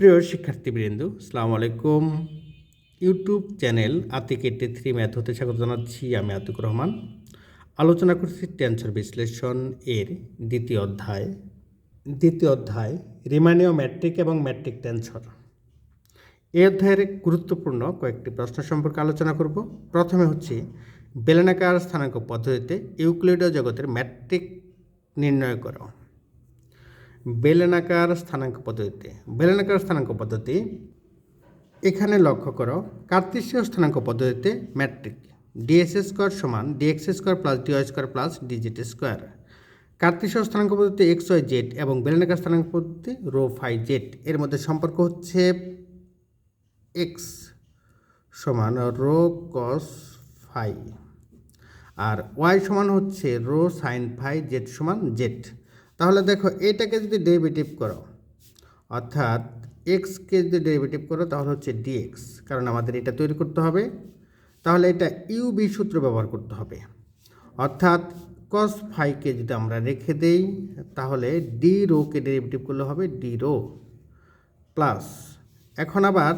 প্রিয় শিক্ষার্থীবৃন্দ সালাম আলাইকুম YouTube channel Atik eighty three math হতে স্বাগত জানাচ্ছি আমি আতিকুর রহমান। আলোচনা করছি টেন্সর বিশ্লেষণ এর দ্বিতীয় অধ্যায়। দ্বিতীয় অধ্যায় রিমানীয় ম্যাট্রিক এবং ম্যাট্রিক টেন্সর এই অধ্যায়ের গুরুত্বপূর্ণ কয়েকটি প্রশ্ন সম্পর্কে আলোচনা করব। প্রথমে হচ্ছে, বেলেনাকার স্থানাঙ্ক পদ্ধতিতে ইউক্লিডীয় জগতের ম্যাট্রিক নির্ণয় করো। বেলনাকার স্থানাঙ্ক পদ্ধতিতে বেলনাকার স্থানাঙ্ক পদ্ধতি, এখানে লক্ষ্য করো কার্তিসীয় স্থানাঙ্ক পদ্ধতিতে ম্যাট্রিক ডিএস স্কোয়ার সমান D X square plus D Y square plus D Z square কার্তিসীয় স্থানাঙ্ক পদ্ধতি এক্স ওয়াই জেড এবং বেলনাকার স্থানাঙ্ক পদ্ধতি রো, ফাই জেড এর মধ্যে সম্পর্ক হচ্ছে এক্স সমান রো কস ফাই। আর ওয়াই সমান হচ্ছে রো সাইন ফাই জেড সমান জেড তাহলে দেখো এটাকে যদি ডেরিভেটিভ করো, অর্থাৎ এক্সকে যদি ডেরিভেটিভ করো তাহলে হচ্ছে ডিএক্স কারণ আমাদের এটা তৈরি করতে হবে। তাহলে এটা ইউবি সূত্র ব্যবহার করতে হবে। অর্থাৎ কস ফাইকে যদি আমরা রেখে দেই, তাহলে ডি রোকে ডেরিভেটিভ করলে হবে ডি রো প্লাস এখন আবার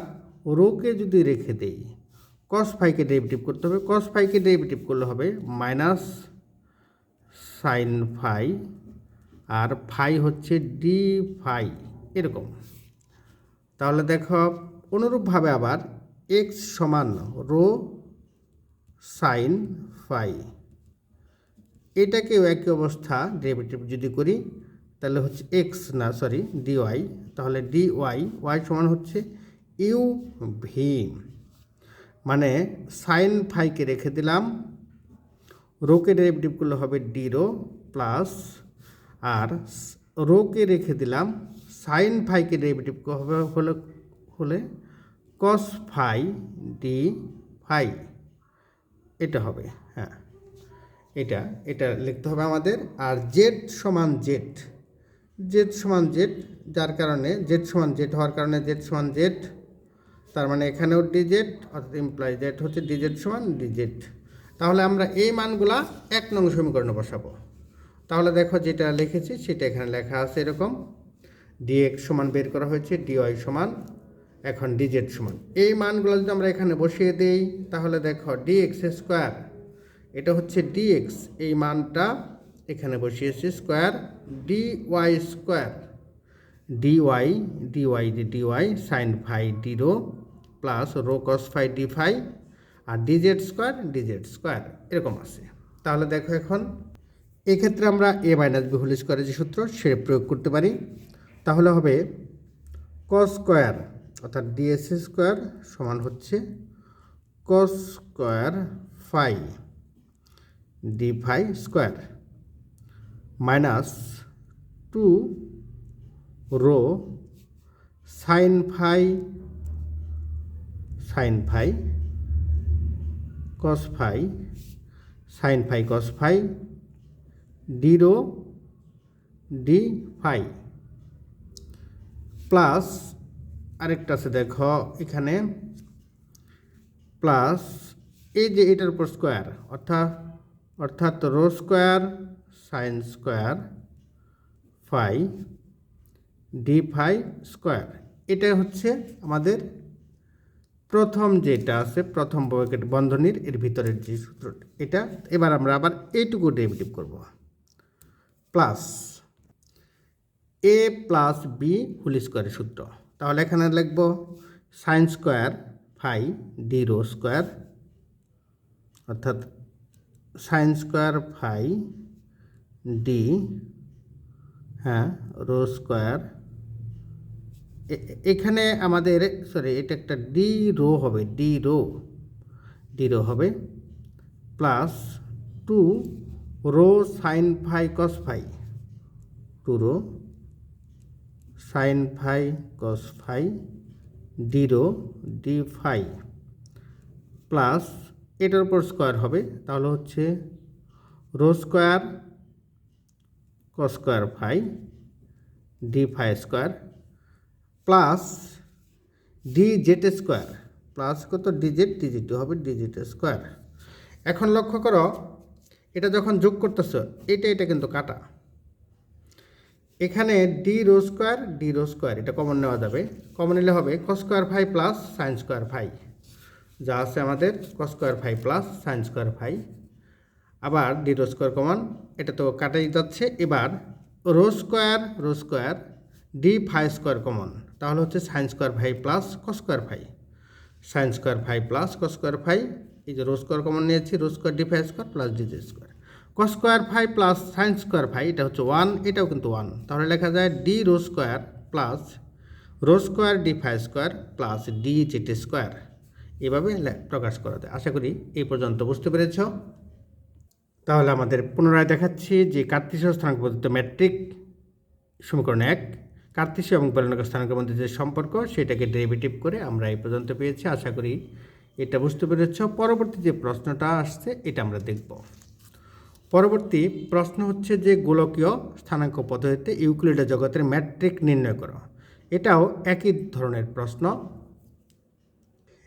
রোকে যদি রেখে দেই কস ফাইকে ডেরিভেটিভ করতে হবে। কস ফাইকে ডেরিভেটিভ করলে হবে মাইনাস সাইন ফাই আর ফাই হচ্ছে ডি ফাই, এরকম। তাহলে দেখো, অনুরূপভাবে আবার এক্স সমান রো সাইন ফাই। এটাকেও একই অবস্থা ডেরিভেটিভ যদি করি, তাহলে হচ্ছে এক্স না সরি ডিওয়াই তাহলে ডি ওয়াই ওয়াই সমান হচ্ছে ইউ ভি মানে সাইন ফাইকে রেখে দিলাম, রোকে ডেরিভেটিভ করলে হবে ডি রো প্লাস আর রোকে রেখে দিলাম সাইন ফাইকে ডেরিভেটিভ হবে, হলে হলে কস ফাই ডি ফাই। এটা হবে হ্যাঁ। এটা এটা লিখতে হবে আমাদের। আর জেড সমান জেড জেড সমান জেড যার কারণে জেড সমান জেড হওয়ার কারণে জেড সমান জেড তার মানে এখানেও ডিজেড অর্থাৎ ইমপ্লয় জেড হচ্ছে ডিজেড সমান ডিজেড তাহলে আমরা এই মানগুলা এক নং সমীকরণে বসাবো। তাহলে দেখো যেটা লিখেছি সেটা এখানে লেখা আছে এরকম। ডিএক্স সমান বের করা হয়েছে ডিওয়াই সমান, এখন ডিজেড সমান। এই মানগুলো যদি আমরা এখানে বসিয়ে দেই, তাহলে দেখো ডিএক্স স্কোয়ার এটা হচ্ছে ডিএক্স এই মানটা এখানে বসিয়েছি square D Y square D Y D Y যে D Y sine phi D rho plus rho cos phi D phi আর D Z square D Z square এরকম আছে। তাহলে দেখো এখন এক্ষেত্রে আমরা এ মাইনাস বি হোল স্কোয়ারের যে সূত্র সে প্রয়োগ করতে পারি। তাহলে হবে কস স্কোয়ার অর্থাৎ ডিএস স্কোয়ার সমান হচ্ছে cos square phi D phi square minus two rho sine phi sine phi cos phi sine phi cos phi D rho D phi plus আরেকটা আছে, দেখো, এখানে প্লাস এই যে এটার উপর স্কোয়ার অর্থাৎ অর্থাৎ rho square sine square phi D phi square এটা হচ্ছে আমাদের প্রথম যেটা আছে, প্রথম ব্র্যাকেট বন্ধনীর এর ভিতরের যে সূত্রটা। এটা এবার আমরা আবার এইটুকু ডেরিভেটিভ করব। Plus A plus B whole স্কোয়ারের সূত্র। তাহলে এখানে লিখব sine square phi D rho square, অর্থাৎ সাইন স্কোয়ার ফাই ডি হ্যাঁ রো স্কোয়ার। এখানে আমাদের সরি এটা একটা ডি রো হবে ডি রো ডি রো হবে, plus two rho sine phi cos phi. Two rho sine phi cos phi D rho D phi. Plus এটার উপর square হবে, তাহলে হচ্ছে rho square cos square phi D phi square plus D Z square. Plus কত? D Z, digit হবে digit square. এখন লক্ষ্য করো এটা যখন যোগ করতেছ, এটা এটা কিন্তু কাটা। এখানে D rho square D rho square, এটা কমন নেওয়া যাবে। কমন নিলে হবে cos square phi plus sine square phi যা আছে আমাদের cos square phi plus sine square phi আবার ডি রো স্কোয়ার কমন এটা তো কাটাই যাচ্ছে। এবার rho square rho square D phi square common তাহলে হচ্ছে sine square phi plus cos square phi sine square phi plus cos square phi এই যে রো স্কোয়ার কমন নিয়েছি rho square D phi square plus D square cos square phi plus sine square phi এটা হচ্ছে one এটাও কিন্তু one তাহলে লেখা যায় D rho square plus rho square D phi square plus D Z square এভাবে প্রকাশ করা যায়। আশা করি এই পর্যন্ত বুঝতে পেরেছ। তাহলে আমাদের পুনরায় দেখাচ্ছি যে কার্তিসীয় স্থানাঙ্ক পদ্ধতি ম্যাট্রিক সমীকরণ এক। কার্তিসীয় এবং বেলনক স্থানাঙ্কের মধ্যে যে সম্পর্ক, সেটাকে ডেরিভেটিভ করে আমরা এই পর্যন্ত পেয়েছি। আশা করি এটা বুঝতে পেরেছ। পরবর্তী যে প্রশ্নটা আসছে, এটা আমরা দেখব। পরবর্তী প্রশ্ন হচ্ছে যে, গোলকীয় স্থানাঙ্ক পদ্ধতিতে ইউক্লিডের জগতের ম্যাট্রিক নির্ণয় করো। এটাও একই ধরনের প্রশ্ন।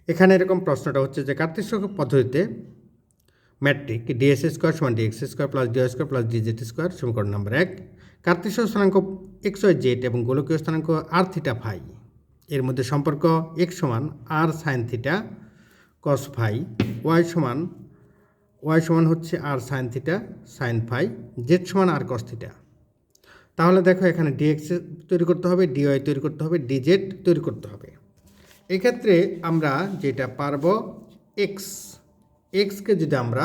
এখানে এরকম প্রশ্নটা হচ্ছে যে কার্তিসীয় পদ্ধতিতে ম্যাট্রিক ডিএস স্কোয়ার সমান D X square plus D Y square plus D Z square সমীকরণ নাম্বার এক। কার্তিসীয় স্থানাঙ্ক এক্স ওয়াই জেড এবং গোলকীয় স্থানাঙ্ক আর থিটা ফাই। এর মধ্যে সম্পর্ক এক্স সমান R sine theta cos phi Y সমান ওয়াই সমান হচ্ছে R sine theta sine phi Z সমান আর কস থিটা তাহলে দেখো এখানে ডিএক্স তৈরি করতে হবে ডিওয়াই তৈরি করতে হবে ডিজেড তৈরি করতে হবে। এক্ষেত্রে আমরা যেটা পারব এক্স এক্সকে যদি আমরা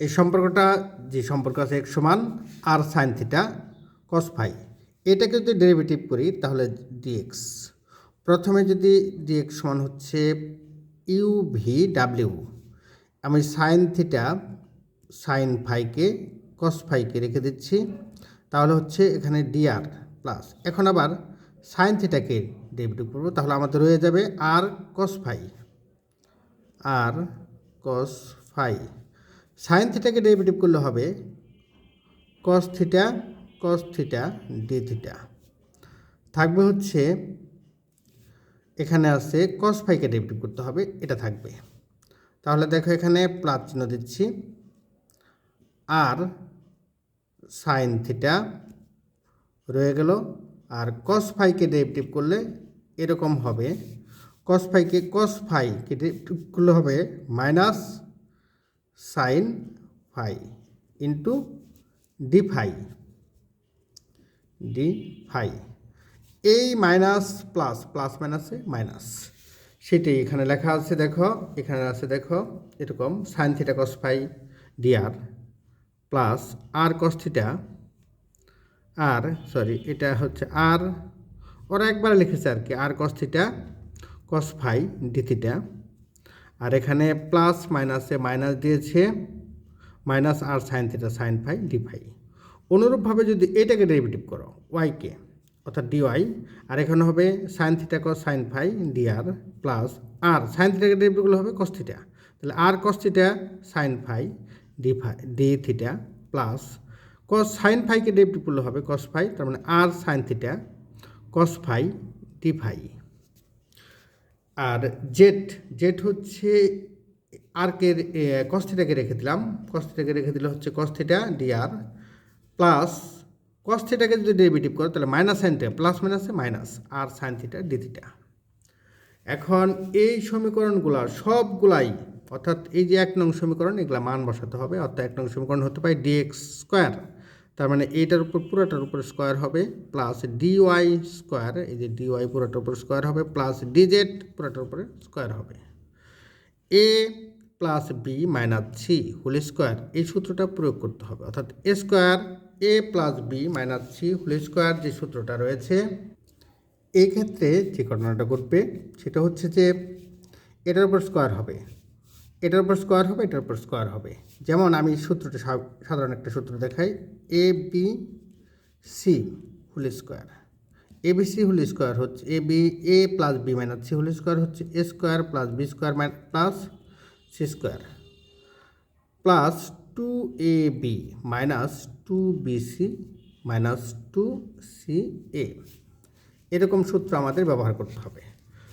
এই সম্পর্কটা, যে সম্পর্ক আছে এক্স সমান R sine theta cos phi এটাকে যদি ডেরিভেটিভ করি তাহলে ডিএক্স প্রথমে যদি ডিএক্স সমান হচ্ছে ইউ ভি ডাব্লিউ। আমি সাইন থিটা সাইন ফাইকে কস ফাইকে রেখে দিচ্ছি। তাহলে হচ্ছে এখানে ডিআর প্লাস এখন আবার সাইন থিটাকে ডেরিভেটিভ করব, তাহলে আমাদের রয়ে যাবে R cos phi R cos phi sine থিটাকে derivative করলে হবে cos theta cos theta D theta থাকবে হচ্ছে এখানে আছে কস ফাইকে ডেরিভেটিভ করতে হবে, এটা থাকবে। তাহলে দেখো এখানে প্লাস চিহ্ন দিচ্ছি। আর সাইন থিটা রয়ে গেল। আর কস ফাইকে ডেরিভেটিভ করলে এরকম হবে। কস ফাইকে কস ফাইকে ডেরিভেটিভ করলে হবে minus sine phi into D phi D phi এই মাইনাস প্লাস প্লাস মাইনাসে মাইনাস সেটি এখানে লেখা আছে, দেখো, এখানে আছে, দেখো, এরকম sine theta cos phi D R plus R cos theta R sorry এটা হচ্ছে আর ওরা একবার লিখেছে আর কি R cos theta cos phi D theta আর এখানে প্লাস মাইনাসে মাইনাস দিয়েছে minus R sine theta sine phi D phi অনুরূপভাবে যদি এটাকে ডেরিভেটিভ করো ওয়াইকে অর্থাৎ ডিওয়াই আর এখানে হবে sine theta cos sine phi D R plus R sine থিটাকে derivative হবে কস থিটা তাহলে R cos theta sine phi D phi D theta plus cos sine ফাইকে derivative করলে হবে কস ফাই তার মানে R sine theta cos phi D phi আর Z Z হচ্ছে আরকে কস্থিটাকে রেখে দিলাম। কস্থিটাকে রেখে দিলে হচ্ছে কস্থিটা ডিআর প্লাস কস্থিটাকে যদি ডেরিভেটিভ করো, তাহলে মাইনাস সাইনটা প্লাস মাইনাসে minus R sine theta D theta এখন এই সমীকরণগুলো সবগুলাই, অর্থাৎ এই যে এক নং সমীকরণ, এগুলা মান বসাতে হবে, অর্থাৎ এক নং সমীকরণ হতে পারে ডিএক্স স্কোয়ার তার মানে এইটার উপর, পুরোটার উপর স্কোয়ার হবে প্লাস ডিওয়াই স্কোয়ার এই যে ডিওয়াই পুরোটার উপর স্কোয়ার হবে প্লাস ডিজেড পুরোটার উপরে স্কোয়ার হবে। A plus B minus C whole square এই সূত্রটা প্রয়োগ করতে হবে, অর্থাৎ A square A plus B minus C whole square যে সূত্রটা রয়েছে, এই ক্ষেত্রে যে ঘটনাটা ঘটবে, সেটা হচ্ছে যে এটার উপর স্কোয়ার হবে। এটার উপর স্কোয়ার হবে, এটার উপর স্কোয়ার হবে। যেমন আমি সূত্রটা সাধারণ একটা সূত্র দেখাই A B C whole square A B C whole square হচ্ছে A B A plus B minus C whole square হচ্ছে A square plus B square plus C square plus two A B minus two B C minus two C A এরকম সূত্র আমাদের ব্যবহার করতে হবে।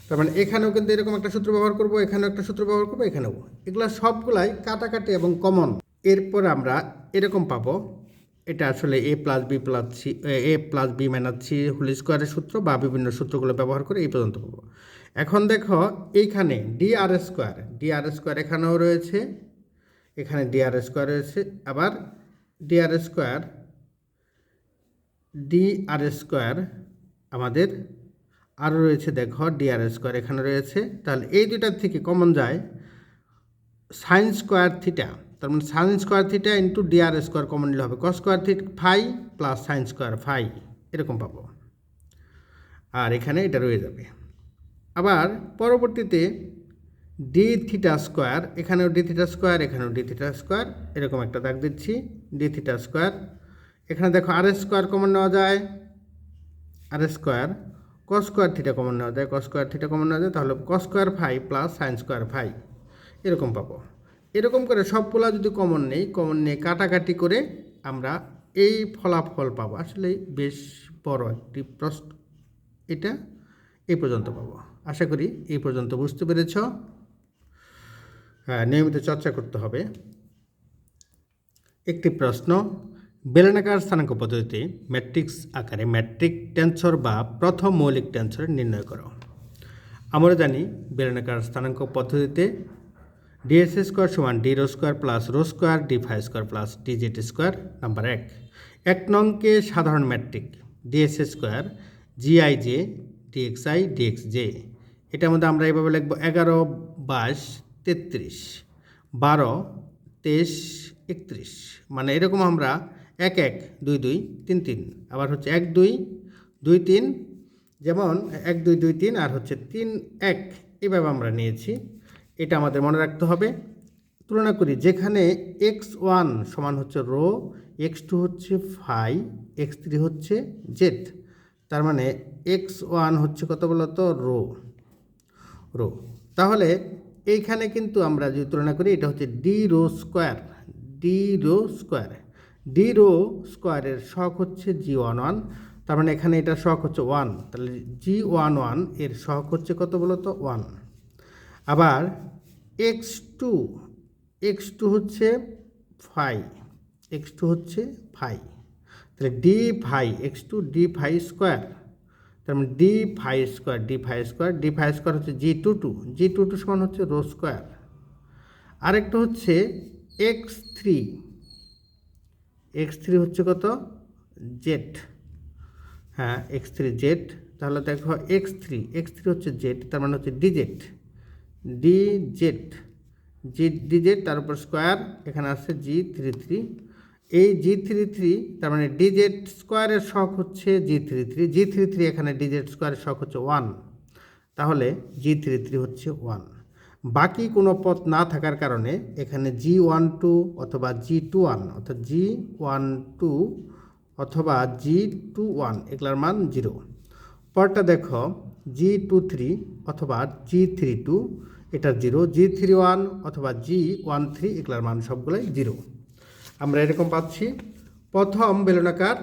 তার মানে এখানেও কিন্তু এরকম একটা সূত্র ব্যবহার করব, এখানেও একটা সূত্র ব্যবহার করব, এখানেও। এগুলা সবগুলাই কাটাকাটি এবং কমন এরপর আমরা এরকম পাবো, এটা আসলে A plus B plus C A plus B minus C whole স্কোয়ারের সূত্র বা বিভিন্ন সূত্রগুলো ব্যবহার করে এই পর্যন্ত পাবো। এখন দেখো, এইখানে D R square D R square এখানেও রয়েছে এখানে ডি আর স্কোয়ার রয়েছে, আবার D R square D R square আমাদের আরও রয়েছে দেখো ডি আর স্কোয়ার এখানে রয়েছে, তাহলে এই দুটার থেকে কমন যায় সাইন স্কোয়ার থিটা তার মানে sine square theta into D R square common নিলে হবে cos square theta phi plus sine square phi এরকম পাবো। আর এখানে এটা রয়ে যাবে। আবার পরবর্তীতে ডি থিটা স্কোয়ার এখানেও ডি থিটা স্কোয়ার এখানেও ডি থিটা স্কোয়ার এরকম একটা দাগ দিচ্ছি ডি থিটা স্কোয়ার এখানে দেখো আর স্কোয়ার কমন নেওয়া যায় R square cos square theta common নেওয়া যায় কস স্কোয়ার থিটা কমন নেওয়া যায়, তাহলে ক square phi plus sine square phi এরকম পাবো। এরকম করে সবগুলা যদি কমন নেই কমন নিয়ে কাটাকাটি করে আমরা এই ফলাফল পাবো। আসলে বেশ বড় একটি প্রশ্ন এটা, এই পর্যন্ত পাবো। আশা করি এই পর্যন্ত বুঝতে পেরেছ। নিয়মিত চর্চা করতে হবে। একটি প্রশ্ন, বেলনাকার স্থানাঙ্ক পদ্ধতিতে ম্যাট্রিক্স আকারে ম্যাট্রিক টেন্সর বা প্রথম মৌলিক টেন্সর নির্ণয় করো। আমরা জানি বেলনাকার স্থানাঙ্ক পদ্ধতিতে ডিএস স্কোয়ার সমান d rho square plus rho square d phi square plus d z square number এক। এক নংকে সাধারণ metric d s square g i j d x i d x j এটার মধ্যে আমরা এভাবে লিখব এগারো, বাইশ তেত্রিশ, বারো, তেইশ, একত্রিশ। মানে এরকম আমরা এক এক, দুই দুই, তিন তিন। আবার হচ্ছে এক, দুই দুই, তিন। যেমন এক, দুই দুই, তিন আর হচ্ছে তিন, এক। এভাবে আমরা নিয়েছি। এটা আমাদের মনে রাখতে হবে। তুলনা করি, যেখানে এক্স ওয়ান সমান হচ্ছে রো, এক্স টু হচ্ছে ফাই, এক্স থ্রি হচ্ছে জেড। তার মানে এক্স ওয়ান হচ্ছে কত বলতো? Rho rho. তাহলে এইখানে কিন্তু আমরা যদি তুলনা করি, এটা হচ্ছে d rho square d rho square d rho স্কোয়ারের শখ হচ্ছে জি ওয়ান ওয়ান তার মানে এখানে এটা শখ হচ্ছে ওয়ান তাহলে জি ওয়ান ওয়ানের শখ হচ্ছে কত বলতো ওয়ান আবার এক্স টু এক্স টু হচ্ছে ফাই এক্স টু হচ্ছে ফাই তাহলে d phi x two d phi square তার মানে d phi square d phi square d phi square হচ্ছে g two two g two two সমান হচ্ছে rho square আরেকটা হচ্ছে এক্স থ্রি এক্স থ্রি হচ্ছে কত? জেড হ্যাঁ এক্স থ্রি জেড তাহলে দেখো এক্স থ্রি এক্স থ্রি হচ্ছে জেড তার মানে হচ্ছে d Z d Z g d Z তার উপর স্কোয়ার এখানে আসছে জি থ্রি থ্রি এই জি থ্রি থ্রি তার মানে ডিজেট স্কোয়ারের শখ হচ্ছে g three three g three three এখানে ডিজেট স্কোয়ারের শখ হচ্ছে ওয়ান তাহলে জি থ্রি থ্রি হচ্ছে ওয়ান বাকি কোনো পথ না থাকার কারণে এখানে জি ওয়ান টু অথবা জি টু ওয়ান অর্থাৎ জি ওয়ান টু অথবা জি টু ওয়ান এগুলার মান জিরো পরটা দেখো জি টু থ্রি অথবা জি থ্রি টু এটা জিরো জি থ্রি ওয়ান অথবা জি ওয়ান থ্রি এগুলার মান সবগুলোই জিরো আমরা এরকম পাচ্ছি। প্রথম বেলনাকার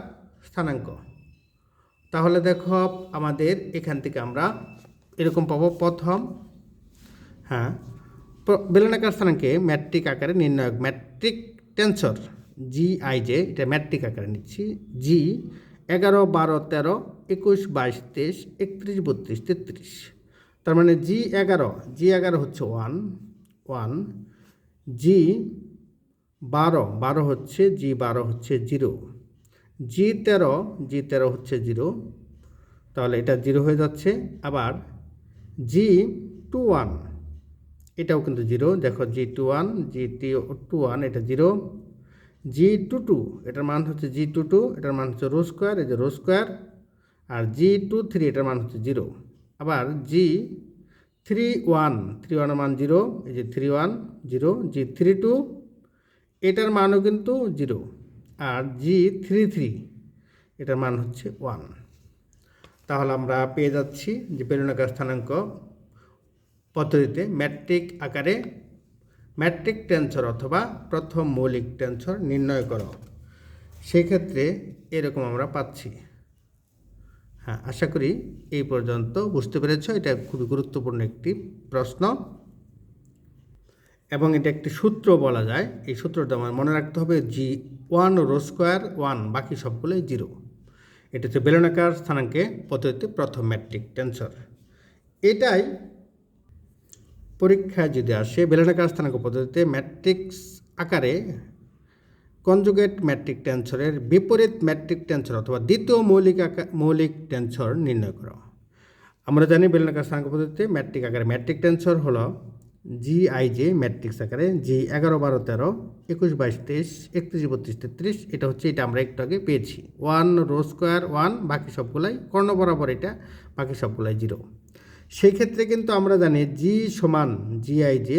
স্থানাঙ্ক। তাহলে দেখো আমাদের এখান থেকে আমরা এরকম পাবো প্রথম। হ্যাঁ বেলনাকার স্থানাঙ্কে ম্যাট্রিক আকারে নির্ণায়ক, metric tensor, g i j, এটা ম্যাট্রিক আকারে নিচ্ছি। জি, এগারো, বারো, তেরো, একুশ, বাইশ, তেইশ, একত্রিশ, বত্রিশ, তেত্রিশ। তার মানে জি এগারো জি এগারো হচ্ছে ওয়ান ওয়ান। জি বারো বারো হচ্ছে জি, বারো হচ্ছে জিরো। জি তেরো জি তেরো হচ্ছে জিরো। তাহলে এটা জিরো হয়ে যাচ্ছে। আবার জি টু ওয়ান, এটাও কিন্তু জিরো। দেখো g two one, g t two one, এটা জিরো। জি টু টু, এটার মান হচ্ছে জি টু টু, এটার মান হচ্ছে রো স্কোয়ার, এই যে রো স্কোয়ার। আর জি টু থ্রি, এটার মান হচ্ছে জিরো। আবার জি থ্রি ওয়ান, থ্রি ওয়ানের মান জিরো, এই যে three one, zero. G three two এটার মানও কিন্তু জিরো আর জি থ্রি থ্রি এটার মান হচ্ছে ওয়ান তাহলে আমরা পেয়ে যাচ্ছি যে বেলুনাকার স্থানাঙ্ক পদ্ধতিতে ম্যাট্রিক আকারে ম্যাট্রিক টেন্সর অথবা প্রথম মৌলিক টেন্সর নির্ণয় করো। সেক্ষেত্রে এরকম আমরা পাচ্ছি। হ্যাঁ আশা করি এই পর্যন্ত বুঝতে পেরেছ। এটা খুবই গুরুত্বপূর্ণ একটি প্রশ্ন। এবং এটা একটি সূত্র বলা যায়। এই সূত্রটা আমার মনে রাখতে হবে g one rho square one, বাকি সবগুলোই জিরো। এটা হচ্ছে বেলনাকার স্থানাঙ্কে পদ্ধতিতে প্রথম ম্যাট্রিক টেন্সর এটাই পরীক্ষায় যদি আসে, বেলনাকার স্থানাঙ্ক পদ্ধতিতে ম্যাট্রিক্স আকারে কনজুগেট ম্যাট্রিক টেন্সরের বিপরীত ম্যাট্রিক টেন্সর অথবা দ্বিতীয় মৌলিক আকার মৌলিক টেন্সর নির্ণয় করা। আমরা জানি বেলনাকার স্থানাঙ্ক পদ্ধতিতে ম্যাট্রিক আকারে ম্যাট্রিক টেন্সর হলো জি আই জে ম্যাট্রিক্স আকারে জি এগারো বারো তেরো, একুশ বাইশ তেইশ, একত্রিশ বত্রিশ তেত্রিশ, এটা হচ্ছে এটা আমরা একটু আগে পেয়েছি। ওয়ান, রো স্কোয়ার, ওয়ান, বাকি সবগুলাই, কর্ণ বরাবর এটা, বাকি সবগুলাই জিরো। সেই ক্ষেত্রে কিন্তু আমরা জানি জি সমান জি আই জে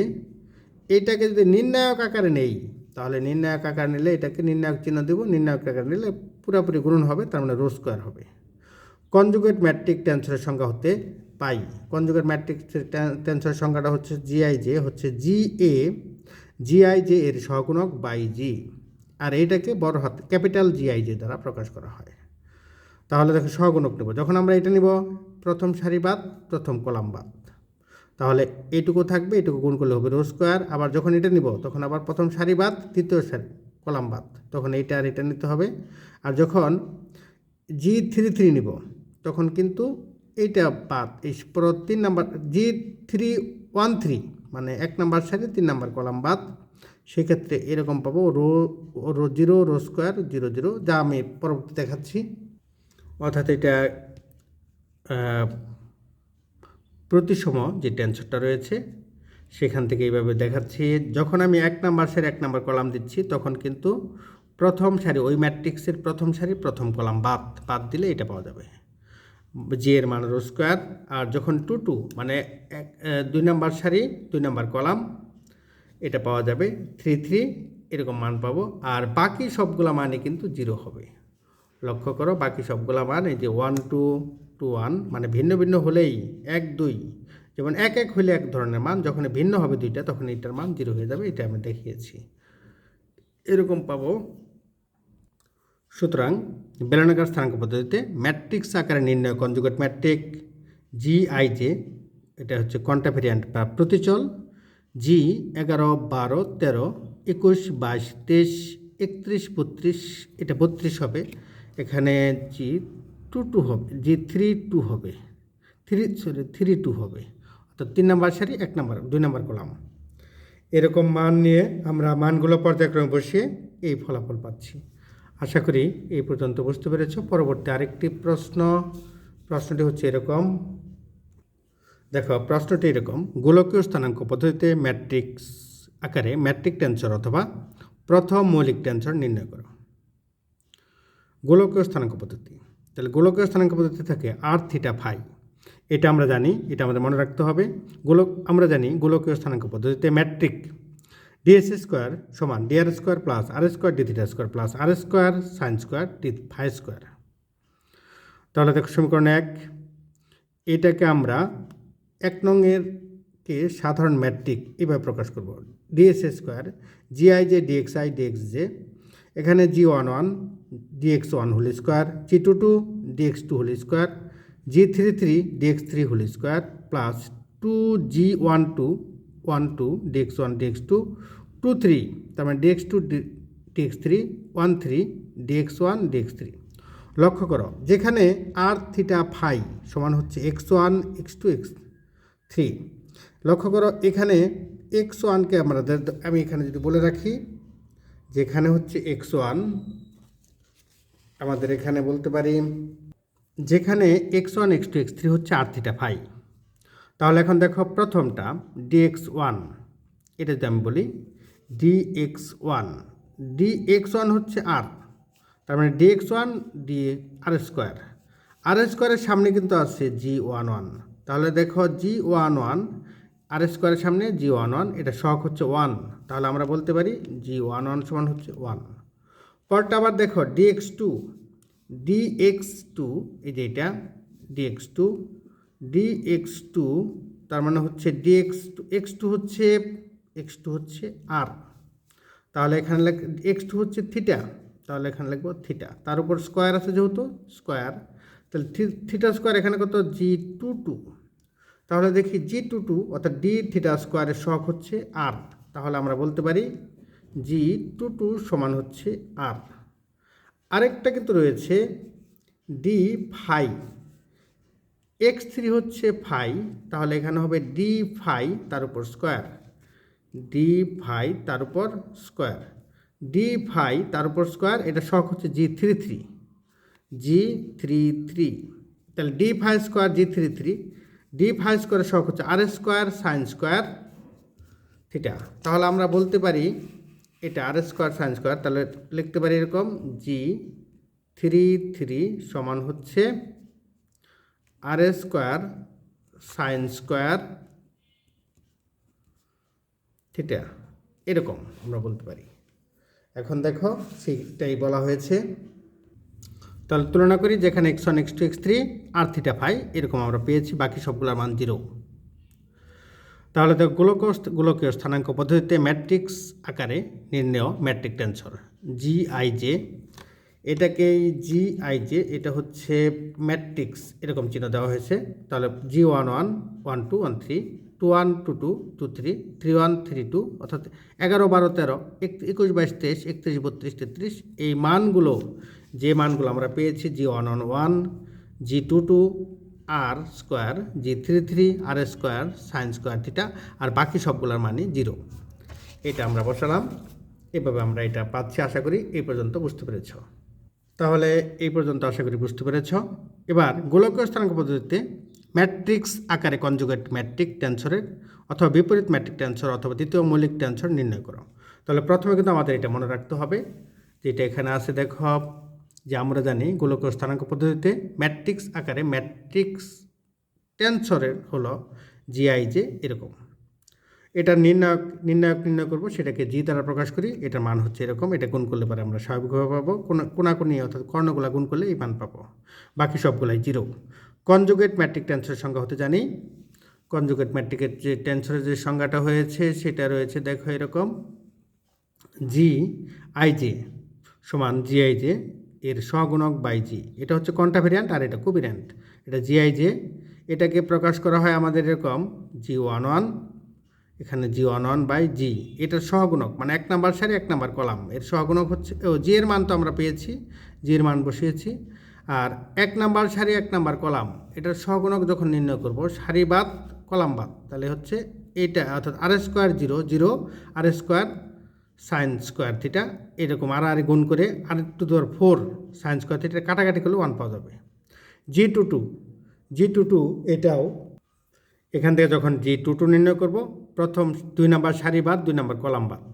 এটাকে যদি নির্ণায়ক আকারে নেই, তাহলে নির্ণায়ক আকার নিলে এটাকে নির্ণায়ক চিহ্ন দেব, নির্ণায়ক আকার নিলে পুরোপুরি গুণন হবে, তার মানে রো স্কোয়ার হবে। কনজুগেট ম্যাট্রিক টেন্সরের সংখ্যা হতে পাই। কনজুগেট ম্যাট্রিক টেন্সরের সংখ্যাটা হচ্ছে জিআই জে হচ্ছে জি এ জিআই জে এর সহগুণক বাই জি আর এটাকে বড় হাত, ক্যাপিটাল জিআই জে দ্বারা প্রকাশ করা হয়। তাহলে দেখো সহগুণক নেব। যখন আমরা এটা নিব, প্রথম সারি বাদ, প্রথম কলাম বাদ। তাহলে এইটুকু থাকবে এটুকু গুণ করলে হবে রো স্কোয়ার। আবার যখন এটা নিব, তখন আবার প্রথম সারি বাদ, তৃতীয় সারি, কলাম বাদ। তখন এইটা আর এটা নিতে হবে। আর যখন জি থ্রি থ্রি নিব, তখন কিন্তু এইটা বাদ, এই তিন number, g three one three মানে এক নাম্বার সারি, তিন নাম্বার কলাম বাদ। সেক্ষেত্রে এরকম পাবো rho rho zero, rho square, zero zero, যা আমি পরবর্তী দেখাচ্ছি। অর্থাৎ এটা প্রতিসম যে টেন্সরটা রয়েছে, সেখান থেকে এইভাবে দেখাচ্ছি। যখন আমি এক নাম্বার সারি, এক নাম্বার কলাম দিচ্ছি, তখন কিন্তু প্রথম সারি, ওই ম্যাট্রিক্সের প্রথম সারি, প্রথম কলাম বাদ বাদ দিলে এটা পাওয়া যাবে। জি এর মান রো স্কোয়ার, আর যখন টু টু মানে এক দুই নাম্বার সারি, দুই নাম্বার কলাম, এটা পাওয়া যাবে থ্রি থ্রি, এরকম মান পাবো। আর বাকি সবগুলা মানে কিন্তু জিরো হবে। লক্ষ্য করো, বাকি সবগুলা মান এই যে ওয়ান টু টু ওয়ান মানে ভিন্ন ভিন্ন হলেই এক, দুই, যেমন এক এক হলে এক ধরনের মান যখন ভিন্ন হবে দুইটা তখন এটার মান জিরো হয়ে যাবে, এটা আমি দেখিয়েছি। এরকম পাবো। সুতরাং বেলনাকার স্থানাঙ্ক পদ্ধতিতে ম্যাট্রিক্স আকারে নির্ণয় কনজুগেট ম্যাট্রিক জি আই এটা হচ্ছে কন্টাভেরিয়ান্ট বা প্রতিচল জি এগারো, বারো, তেরো, একুশ, বাইশ, তেইশ, একত্রিশ, বত্রিশ, এটা বত্রিশ হবে। এখানে জি টু টু হবে জি থ্রি টু হবে, থ্রি সরি থ্রি টু হবে। অর্থাৎ তিন নম্বর সারি, এক নম্বর, দুই নম্বর কলাম। এরকম মান নিয়ে আমরা মানগুলো পর্যায়ক্রমে বসিয়ে এই ফলাফল পাচ্ছি। আশা করি এই পর্যন্ত বুঝতে পেরেছ। পরবর্তী আরেকটি প্রশ্ন। প্রশ্নটি হচ্ছে এরকম। দেখো, প্রশ্নটি এরকম। গোলকীয় স্থানাঙ্ক পদ্ধতিতে ম্যাট্রিক্স আকারে ম্যাট্রিক টেন্সর অথবা প্রথম মৌলিক টেন্সর নির্ণয় করো। গোলকীয় স্থানাঙ্ক পদ্ধতি। তাহলে গোলকীয় স্থানাঙ্ক পদ্ধতি থাকে আর থিটা ফাই এটা আমরা জানি, এটা আমাদের মনে রাখতে হবে। গোলক আমরা জানি গোলকীয় স্থানাঙ্ক পদ্ধতিতে ম্যাট্রিক ডিএস স্কোয়ার সমান d r square plus r square d theta square plus r square sine square d phi square. তাহলে দেখো সমীকরণ এক, এটাকে আমরা এক নংয়ের কে সাধারণ ম্যাট্রিক এভাবে প্রকাশ করব। D s square g i j d x i d x j, এখানে g one one d x one whole square, g two two d x two whole square, g three three d x three whole square, plus two g one two one two d x one d x two two three তার মানে d x two d x three one three d x one d x three লক্ষ্য করো, যেখানে r theta phi সমান হচ্ছে x one x two x three লক্ষ্য করো, এখানে এক্স ওয়ানকে আমাদের আমি এখানে যদি বলে রাখি, যেখানে হচ্ছে এক্স ওয়ান আমাদের এখানে বলতে পারি, যেখানে x one x two x three হচ্ছে আর থিটা ফাই তাহলে এখন দেখো প্রথমটা ডিএক্স ওয়ান এটা যদি আমি বলি ডিএক্স ওয়ান ডিএক্স ওয়ান হচ্ছে আর তার মানে d x one d r square r স্কোয়ারের সামনে কিন্তু আছে জি ওয়ান ওয়ান তাহলে দেখো জি ওয়ান ওয়ান আর স্কোয়ারের সামনে জি ওয়ান ওয়ান এটা শখ হচ্ছে ওয়ান তাহলে আমরা বলতে পারি জি ওয়ান ওয়ান সমান হচ্ছে ওয়ান পরটা আবার দেখো ডিএক্স টু ডিএক্স টু এই যে এটা ডিএক্স টু ডিএক্স টু তার মানে হচ্ছে d x two x two হচ্ছে এক্স টু হচ্ছে আর তাহলে এখানে লেখ এক্স টু হচ্ছে থিটা তাহলে এখানে লিখব থিটা তার উপর স্কোয়ার আছে যেহেতু স্কোয়ার তাহলে থিটা স্কোয়ার এখানে কত? জি টু টু তাহলে দেখি জি টু টু অর্থাৎ ডি থিটা স্কোয়ারের শখ হচ্ছে আর তাহলে আমরা বলতে পারি জি টু টু সমান হচ্ছে আর আরেকটা কিন্তু রয়েছে ডি ফাই এক্স থ্রি হচ্ছে ফাই, তাহলে এখানে হবে ডি ফাই তার উপর স্কোয়ার। ডি ফাই তার উপর স্কোয়ার। ডি ফাই তার উপর স্কোয়ার, এটা শখ হচ্ছে g three three. G three three. তাহলে d phi square g three three. D phi স্কোয়ারের শখ হচ্ছে r square sine square theta. তাহলে আমরা বলতে পারি এটা আর স্কোয়ার সাইন স্কোয়ার, তাহলে লিখতে পারি এরকম জি থ্রি থ্রি সমান হচ্ছে r square sine square theta, এরকম আমরা বলতে পারি। এখন দেখো, সেইটাই বলা হয়েছে। তাহলে তুলনা করি যেখানে x one x two x three r theta phi এরকম আমরা পেয়েছি, বাকি সবগুলোর মান জিরো তাহলে তো গোলকীয় গোলকীয় স্থানাঙ্ক পদ্ধতিতে ম্যাট্রিক্স আকারে নির্ণেয় metric tensor g i j এটাকে জি আই জে এটা হচ্ছে ম্যাট্রিক্স এরকম চিহ্ন দেওয়া হয়েছে। তাহলে g one one one two one three two one two two two three three one three two অর্থাৎ এগারো, বারো, তেরো একুশ, বাইশ, তেইশ, একত্রিশ, বত্রিশ, তেত্রিশ, এই মানগুলো, যে মানগুলো আমরা পেয়েছি g one one one g two two r square g three three r square sine square theta r বাকি সবগুলোর মানে জিরো এটা আমরা বসালাম। এভাবে আমরা এটা পাচ্ছি, আশা করি এই পর্যন্ত বুঝতে পেরেছ। তাহলে এই পর্যন্ত আশা করি বুঝতে পেরেছ। এবার গোলকীয় স্থানাঙ্ক পদ্ধতিতে ম্যাট্রিক্স আকারে কনজুগেট ম্যাট্রিক টেন্সরের অথবা বিপরীত ম্যাট্রিক টেন্সর অথবা দ্বিতীয় মৌলিক টেন্সর নির্ণয় করো। তাহলে প্রথমে কিন্তু আমাদের এটা মনে রাখতে হবে যেটা এখানে আছে, দেখো, যে আমরা জানি গোলকীয় স্থানাঙ্ক পদ্ধতিতে ম্যাট্রিক্স আকারে ম্যাট্রিক্স টেন্সরের হলো জিআইজে এরকম। এটা নির্ণায়ক নির্ণায়ক নির্ণয় করব, সেটাকে জি দ্বারা প্রকাশ করি, এটার মান হচ্ছে এরকম, এটা গুণ করলে পরে আমরা স্বাভাবিকভাবে পাবো, কোনা- কোনাকুনি অর্থাৎ কর্ণগুলা গুণ করলে এই মান পাবো। বাকি সবগুলাই জিরো। কনজুগেট ম্যাট্রিক টেন্সরের সংজ্ঞা হতে জানি? কনজুগেট ম্যাট্রিকের যে টেন্সরের যে সংজ্ঞাটা হয়েছে, সেটা রয়েছে দেখো এরকম জি আইজে সমান জি আইজে এর সগুণক বাই জি এটা হচ্ছে কন্টা ভেরিয়ান্ট আর এটা কোভিরিয়ান্ট এটা জি আইজে এটাকে প্রকাশ করা হয় আমাদের এরকম জি ওয়ান ওয়ান এখানে g one one by g, এটার সহগুণক মানে এক নাম্বার সারি, এক নাম্বার কলাম, এর সহগুণক হচ্ছে, ও জি এর মান তো আমরা পেয়েছি, জি এর মান বসিয়েছি, আর এক নাম্বার সারি, এক নাম্বার কলাম, এটার সহগুণক যখন নির্ণয় করব, সারি বাদ, কলাম বাদ, তাহলে হচ্ছে এটা, অর্থাৎ r square zero zero, r square sine square theta, এরকম আর আর গুণ করে আর টু দেওয়ার ফোর সাইন স্কোয়ার থিটা কাটাকাটি করলে ওয়ান পাওয়া যাবে। G two two, g two two এটাও, এখান থেকে যখন জি টু টু নির্ণয় করব প্রথম দুই নাম্বার সারি বাদ, দুই নাম্বার কলাম বাদ।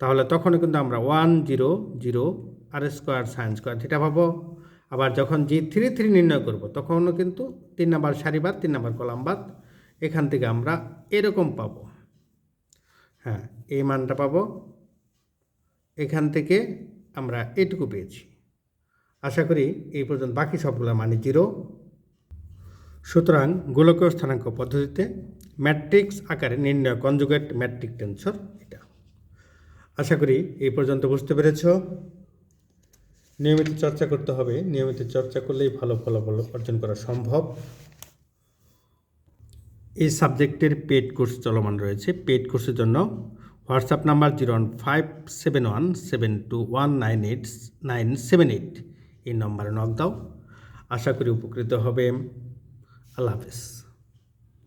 তাহলে তখনও কিন্তু আমরা one, zero zero, r square, sine square, theta পাবো। আবার যখন জি থ্রি থ্রি নির্ণয় করব, তখনও কিন্তু তিন নাম্বার সারি বাদ, তিন নাম্বার কলাম বাদ, এখান থেকে আমরা এরকম পাবো। হ্যাঁ এই মানটা পাবো। এখান থেকে আমরা এটুকু পেয়েছি। আশা করি এই পর্যন্ত বাকি সবগুলো মানে জিরো। সুতরাং গোলকীয় স্থানাঙ্ক পদ্ধতিতে ম্যাট্রিক্স আকারে নির্ণয়, কনজুগেট ম্যাট্রিক টেন্সর এটা। আশা করি এই পর্যন্ত বুঝতে পেরেছ। নিয়মিত চর্চা করতে হবে, নিয়মিত চর্চা করলেই ভালো ফলাফল অর্জন করা সম্ভব। এই সাবজেক্টের পেড কোর্স চলমান রয়েছে। পেড কোর্সের জন্য WhatsApp number zero one five seven one seven two one nine eight nine seven eight এই নম্বরে নক দাও। আশা করি উপকৃত হবে। আল্লাহ হাফেজ।